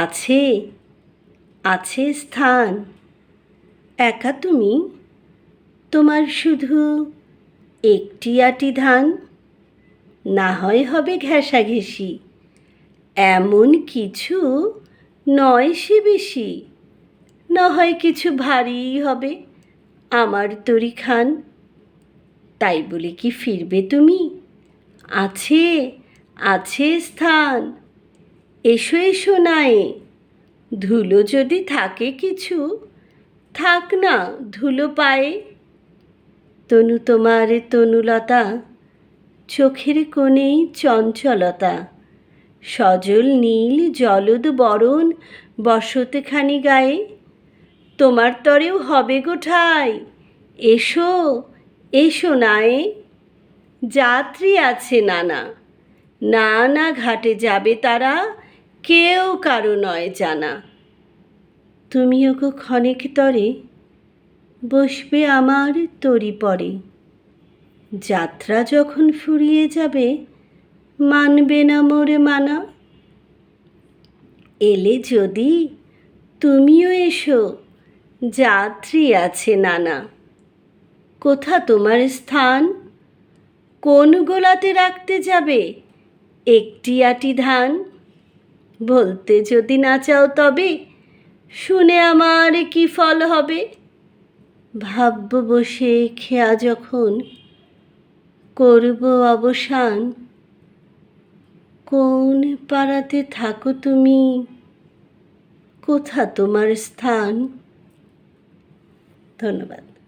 আছে? আছে স্থান। একা তুমি? তোমার শুধু একটি আটি ধান? না হয় হবে ঘেঁষাঘেঁষি। এমন কিছু নয় সে বেশি। না হয় কিছু ভারীই হবে আমার তরি খান। তাই বলে কি ফিরবে তুমি? আছে আছে স্থান। এসো এসো নায়ে ধুলো যদি থাকে কিছু, থাক না ধুলো পায়ে। তনু তোমার তনুলতা, চোখের কোণেই চঞ্চলতা। সজল নীল জলদ বরণ বসতখানি গায়ে। তোমার তরেও হবে গোঠাই এসো এসো নায়ে। যাত্রী আছে নানা নানা ঘাটে যাবে তারা। কেউ কারও নয় জানা। তুমিও গো ক্ষণিক তরে বসবে আমার তরি পরে। যাত্রা যখন ফুরিয়ে যাবে, মানবে না মোরে মানা। এলে যদি তুমিও এসো, যাত্রী আছে নানা। কোথা তোমার স্থান? কোন গোলাতে রাখতে যাবে একটি আটি ধান? বলতে যদি না চাও তবে শুনে আমার কি ফল হবে? ভাবব বসে খেয়া যখন করব অবসান। কোন পাড়াতে থাকো তুমি? কোথা তোমার স্থান? ধন্যবাদ।